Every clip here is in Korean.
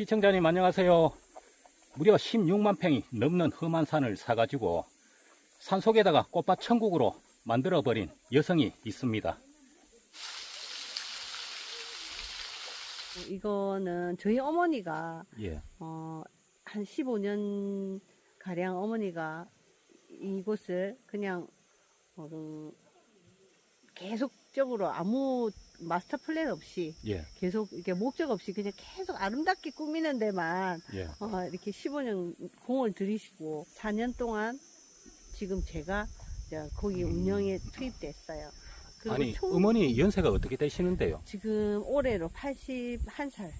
시청자님 안녕하세요. 무려 16만 평이 넘는 험한 산을 사가지고 산 속에다가 꽃밭 천국으로 만들어버린 여성이 있습니다. 이거는 저희 어머니가 예, 어, 한 15년 가량 어머니가 이곳을 그냥 어, 음, 계속적으로 아무 마스터 플랜 없이 예, 계속 이렇게 목적 없이 그냥 계속 아름답게 꾸미는 데만 예. 어, 이렇게 15년 공을 들이시고 4년 동안 지금 제가 거기 운영에 투입됐어요. 그리고 아니, 총- 어머니 연세가 어떻게 되시는데요? 지금 올해로 81살.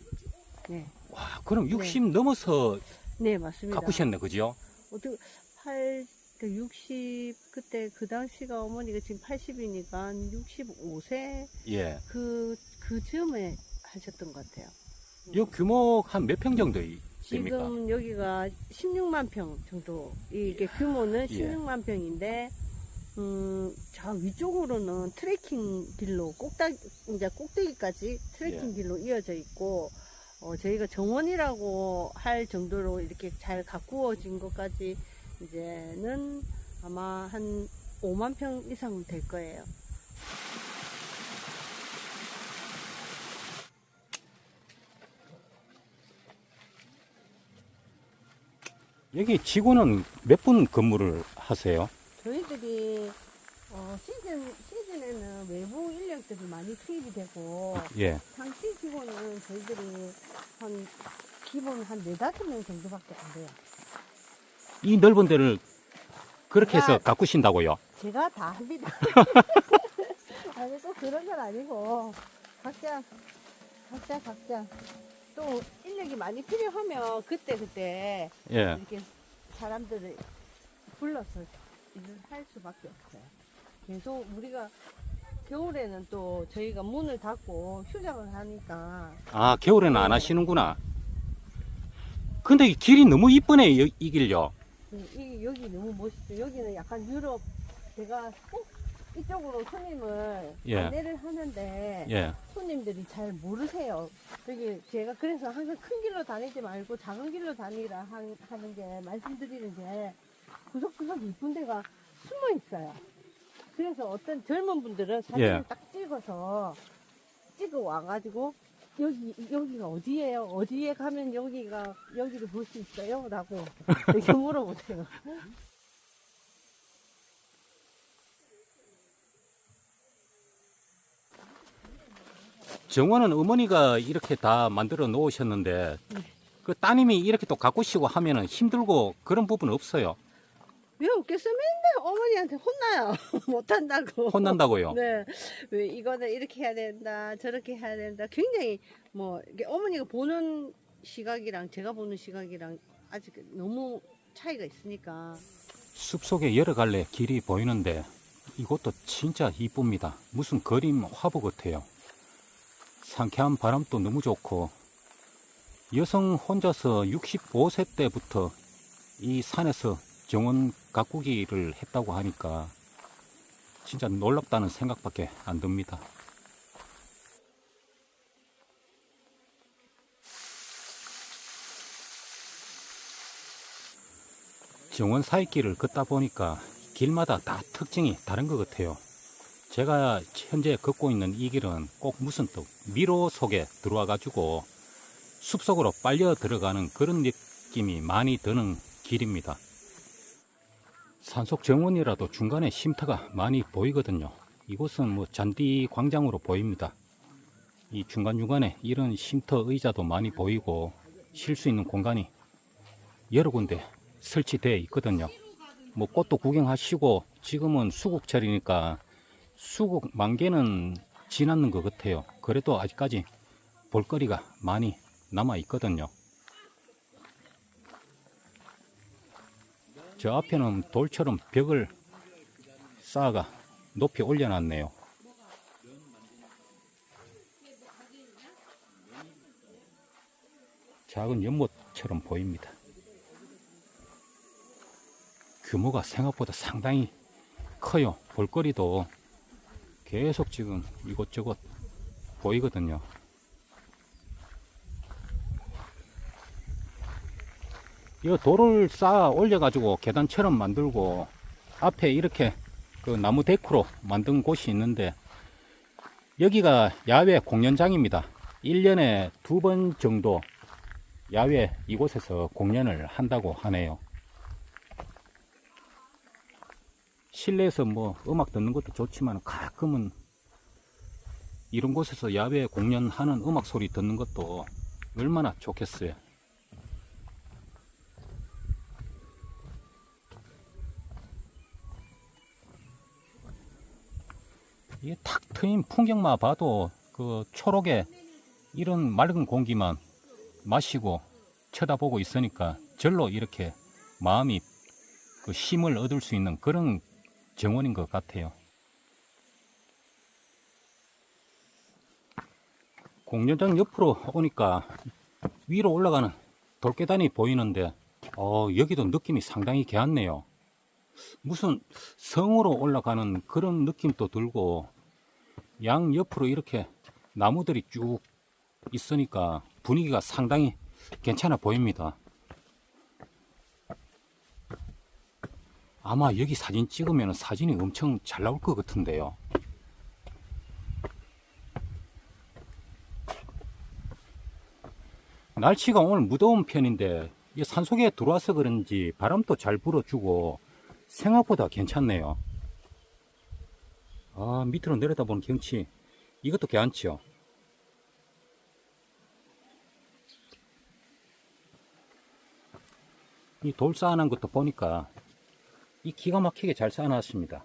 네. 와, 그럼 60 넘어서 네, 맞습니다. 가꾸셨네, 그죠? 어떻게 8, 그 60, 그때 그 당시가 어머니가 지금 80이니까 65세 예. 그, 그 즈음에 하셨던 것 같아요. 이 규모 한 몇 평 정도 됩니까? 지금 여기가 16만 평 정도, 이게 규모는 예. 16만 평인데, 음, 저 위쪽으로는 트레킹 길로 꼭다기, 이제 꼭대기까지 트레킹 예. 길로 이어져 있고, 어, 저희가 정원이라고 할 정도로 이렇게 잘 가꾸어진 것까지 이제는 아마 한 5만 평 이상은 될 거예요. 여기 직원은 몇 분 근무를 하세요? 저희들이 어, 시즌, 시즌에는 외부 인력들이 많이 투입이 되고, 예. 상시 직원은 저희들이 한, 기본 한 네다섯 명 정도밖에 안 돼요. 이 넓은 데를 그렇게 해서 아. 가꾸신다고요? 제가 다 합니다. 아니, 꼭 그런 건 아니고, 각자, 각자, 각자. 또 인력이 많이 필요하면 그때 그때 예. 이렇게 사람들을 불러서 일을 할 수밖에 없어요. 계속 우리가 겨울에는 또 저희가 문을 닫고 휴장을 하니까 아, 겨울에는 안 하시는구나. 근데 이 길이 너무 이쁘네, 이, 이 길요. 이, 이- 여기 너무 멋있죠. 여기는 약간 유럽 제가 꼭 이쪽으로 손님을 예. 안내를 하는데 예. 손님들이 잘 모르세요. 저기 제가 그래서 항상 큰 길로 다니지 말고 작은 길로 다니라 한- 하는 게 말씀드리는 게 구석구석 이쁜 데가 숨어 있어요. 그래서 어떤 젊은 분들은 사진을 예. 딱 찍어서 찍어 와가지고 여기 여기가 어디예요? 어디에 가면 여기가 여기를 볼 수 있어요? 라고 이렇게 물어보세요. 정원은 어머니가 이렇게 다 만들어 놓으셨는데, 네. 그 따님이 이렇게 또 가꾸시고 하면은 힘들고 그런 부분 없어요. 왜 없겠어? 맨날 어머니한테 혼나요. 못한다고. 혼난다고요. 네. 왜 이거는 이렇게 해야 된다, 저렇게 해야 된다. 굉장히 뭐 이게 어머니가 보는 시각이랑 제가 보는 시각이랑 아직 너무 차이가 있으니까. 숲속에 여러 갈래 길이 보이는데 이곳도 진짜 이쁩니다. 무슨 그림 화보 같아요. 상쾌한 바람도 너무 좋고 여성 혼자서 65세 때부터 이 산에서 정원 가꾸기를 했다고 하니까 진짜 놀랍다는 생각밖에 안 듭니다. 정원 사이길을 걷다 보니까 길마다 다 특징이 다른 것 같아요. 제가 현재 걷고 있는 이 길은 꼭 무슨 또 미로 속에 들어와 가지고 숲속으로 빨려 들어가는 그런 느낌이 많이 드는 길입니다. 산속 정원이라도 중간에 쉼터가 많이 보이거든요. 이곳은 뭐 잔디 광장으로 보입니다. 이 중간중간에 이런 쉼터 의자도 많이 보이고 쉴 수 있는 공간이 여러 군데 설치되어 있거든요. 뭐 꽃도 구경하시고 지금은 수국철이니까 수국 만개는 지났는 것 같아요. 그래도 아직까지 볼거리가 많이 남아 있거든요. 저 앞에는 돌처럼 벽을 쌓아가 높이 올려놨네요. 작은 연못처럼 보입니다. 규모가 생각보다 상당히 커요. 볼거리도 계속 지금 이곳저곳 보이거든요. 이 돌을 쌓아 올려가지고 계단처럼 만들고 앞에 이렇게 그 나무 데크로 만든 곳이 있는데 여기가 야외 공연장입니다. 1년에 두 번 정도 야외 이곳에서 공연을 한다고 하네요. 실내에서 뭐 음악 듣는 것도 좋지만 가끔은 이런 곳에서 야외 공연하는 음악 소리 듣는 것도 얼마나 좋겠어요. 이게 탁 트인 풍경만 봐도 그 초록에 이런 맑은 공기만 마시고 쳐다보고 있으니까 절로 이렇게 마음이 그 힘을 얻을 수 있는 그런 정원인 것 같아요. 공연장 옆으로 오니까 위로 올라가는 돌계단이 보이는데 어, 여기도 느낌이 상당히 개왔네요. 무슨 성으로 올라가는 그런 느낌도 들고 양 옆으로 이렇게 나무들이 쭉 있으니까 분위기가 상당히 괜찮아 보입니다. 아마 여기 사진 찍으면 사진이 엄청 잘 나올 것 같은데요. 날씨가 오늘 무더운 편인데 이 산속에 들어와서 그런지 바람도 잘 불어주고 생각보다 괜찮네요. 아 밑으로 내려다보는 경치 이것도 괜찮지요. 이 돌 쌓아놓은 것도 보니까 이 기가 막히게 잘 쌓아놨습니다.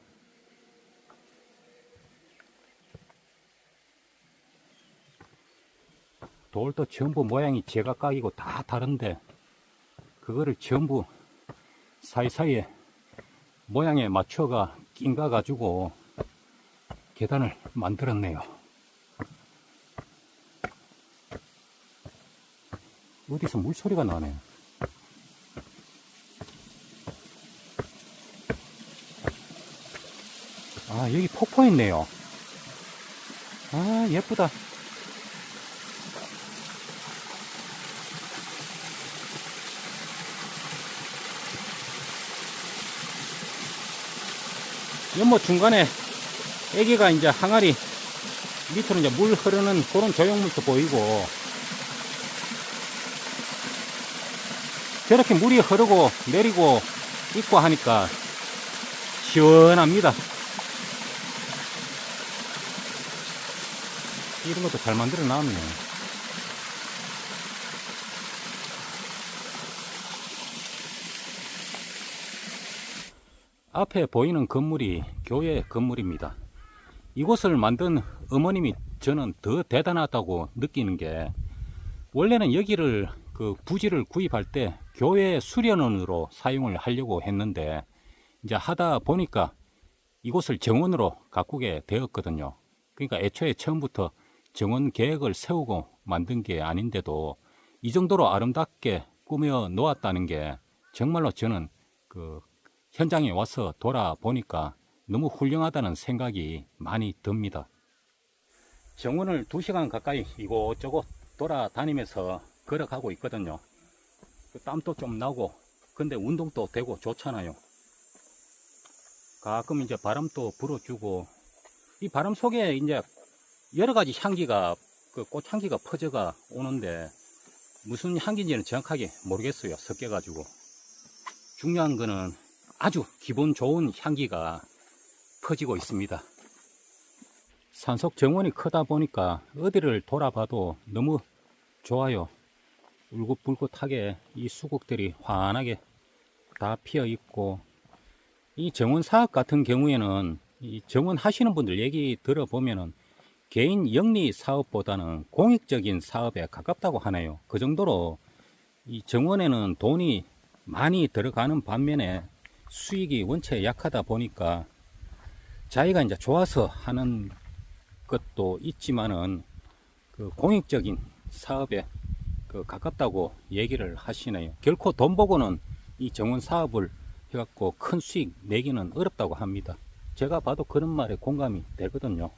돌도 전부 모양이 제각각이고 다 다른데 그거를 전부 사이사이에 모양에 맞춰가 낀가 가지고 계단을 만들었네요. 어디서 물소리가 나네. 아, 여기 폭포 있네요. 아, 예쁘다. 연못 중간에 애기가 이제 항아리 밑으로 이제 물 흐르는 그런 조형물도 보이고 저렇게 물이 흐르고 내리고 있고 하니까 시원합니다. 이런 것도 잘 만들어 놨네. 앞에 보이는 건물이 교회 건물입니다. 이곳을 만든 어머님이 저는 더 대단하다고 느끼는 게 원래는 여기를 그 부지를 구입할 때 교회 수련원으로 사용을 하려고 했는데 이제 하다 보니까 이곳을 정원으로 가꾸게 되었거든요. 그러니까 애초에 처음부터 정원 계획을 세우고 만든 게 아닌데도 이 정도로 아름답게 꾸며 놓았다는 게 정말로 저는 그 현장에 와서 돌아보니까 너무 훌륭하다는 생각이 많이 듭니다. 정원을 2시간 가까이 이곳저곳 돌아다니면서 걸어가고 있거든요. 그 땀도 좀 나고, 근데 운동도 되고 좋잖아요. 가끔 이제 바람도 불어주고, 이 바람 속에 이제 여러 가지 향기가, 그 꽃향기가 퍼져가 오는데, 무슨 향기인지는 정확하게 모르겠어요. 섞여가지고. 중요한 거는 아주 기분 좋은 향기가 퍼지고 있습니다. 산속 정원이 크다 보니까 어디를 돌아봐도 너무 좋아요. 울긋불긋하게 이 수국들이 환하게 다 피어 있고 이 정원 사업 같은 경우에는 이 정원 하시는 분들 얘기 들어보면은 개인 영리 사업보다는 공익적인 사업에 가깝다고 하네요. 그 정도로 이 정원에는 돈이 많이 들어가는 반면에 수익이 원체 약하다 보니까 자기가 이제 좋아서 하는 것도 있지만은 그 공익적인 사업에 그 가깝다고 얘기를 하시네요. 결코 돈 보고는 이 정원 사업을 해갖고 큰 수익 내기는 어렵다고 합니다. 제가 봐도 그런 말에 공감이 되거든요.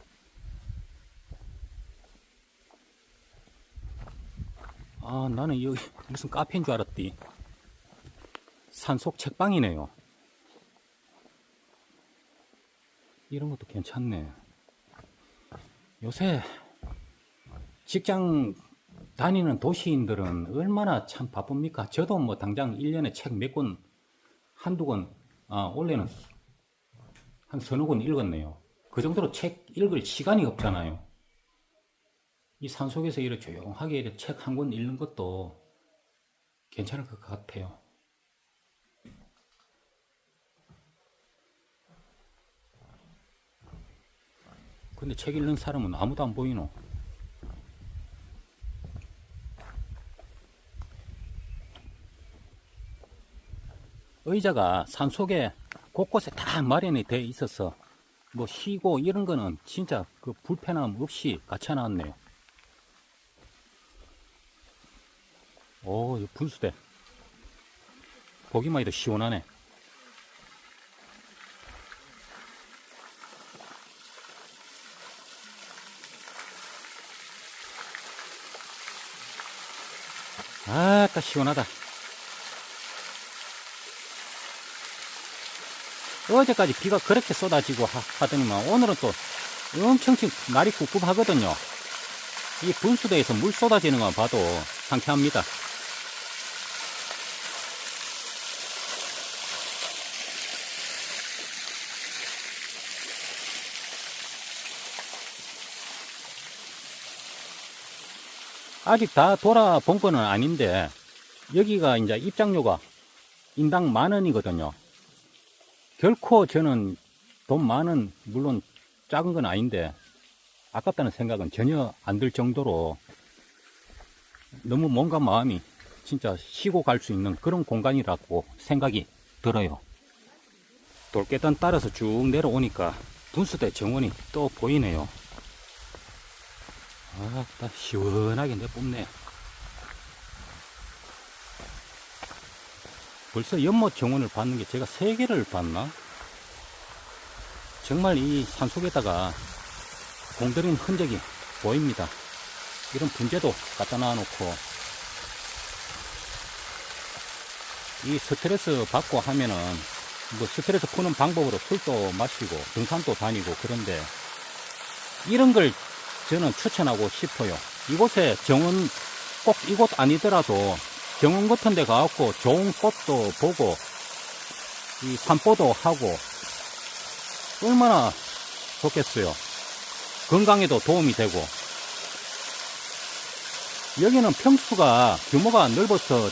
아, 나는 여기 무슨 카페인 줄 알았디. 산속 책방이네요. 이런 것도 괜찮네. 요새 직장 다니는 도시인들은 얼마나 참 바쁩니까? 저도 뭐 당장 1년에 책 몇 권, 한두 권, 아, 원래는 한 서너 권 읽었네요. 그 정도로 책 읽을 시간이 없잖아요. 이 산속에서 이렇게 조용하게 책 한 권 읽는 것도 괜찮을 것 같아요. 근데 책 읽는 사람은 아무도 안 보이노. 의자가 산속에 곳곳에 다 마련이 돼 있어서 뭐 쉬고 이런 거는 진짜 그 불편함 없이 갖춰 놨네요. 오, 이 분수대. 보기만 해도 시원하네. 아까 시원하다. 어제까지 비가 그렇게 쏟아지고 하, 더니만 오늘은 또 엄청 날이 꿉꿉하거든요. 이 분수대에서 물 쏟아지는 거 봐도 상쾌합니다. 아직 다 돌아본 거는 아닌데 여기가 이제 입장료가 인당 만 원이거든요. 결코 저는 돈 많은 물론 작은 건 아닌데 아깝다는 생각은 전혀 안 들 정도로 너무 뭔가 마음이 진짜 쉬고 갈 수 있는 그런 공간이라고 생각이 들어요. 돌계단 따라서 쭉 내려오니까 분수대 정원이 또 보이네요. 아, 딱 시원하게 내뿜네. 벌써 연못 정원을 봤는 게 제가 세 개를 봤나? 정말 이 산속에다가 공들인 흔적이 보입니다. 이런 분재도 갖다 놔놓고 이 스트레스 받고 하면은 뭐 스트레스 푸는 방법으로 술도 마시고 등산도 다니고 그런데 이런 걸 저는 추천하고 싶어요. 이곳에 정원 꼭 이곳 아니더라도 정원 같은 데 가갖고 좋은 꽃도 보고 이 산보도 하고 얼마나 좋겠어요. 건강에도 도움이 되고 여기는 평수가 규모가 넓어서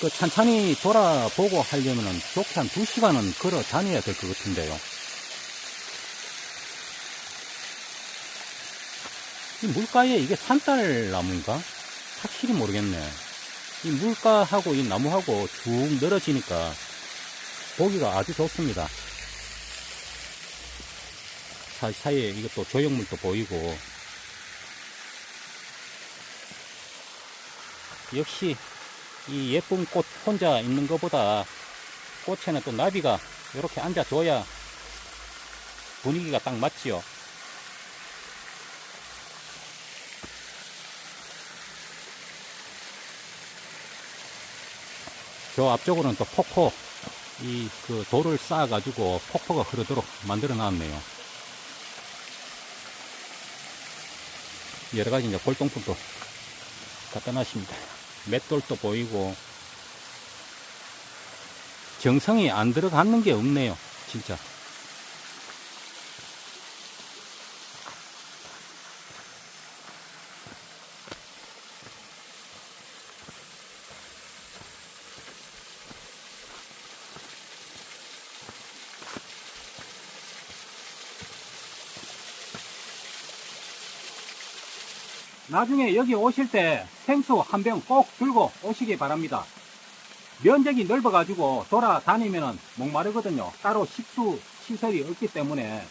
그 찬찬히 돌아보고 하려면 좋게 한 2시간은 걸어 다녀야 될 것 같은데요. 이 물가에 이게 산딸 나무인가? 확실히 모르겠네. 이 물가하고 이 나무하고 쭉 늘어지니까 보기가 아주 좋습니다. 사이사이에 이것도 조형물도 보이고 역시 이 예쁜 꽃 혼자 있는 것보다 꽃에는 또 나비가 이렇게 앉아줘야 분위기가 딱 맞지요. 저 앞쪽으로는 또 폭포, 이 그 돌을 쌓아 가지고 폭포가 흐르도록 만들어 놨네요. 여러 가지 이제 골동품도 갖다 놨습니다. 맷돌도 보이고, 정성이 안 들어가는 게 없네요. 진짜. 나중에 여기 오실 때 생수 한 병 꼭 들고 오시기 바랍니다. 면적이 넓어가지고 돌아다니면 목마르거든요. 따로 식수 시설이 없기 때문에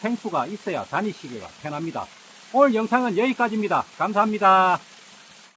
생수가 있어야 다니시기가 편합니다. 오늘 영상은 여기까지입니다. 감사합니다.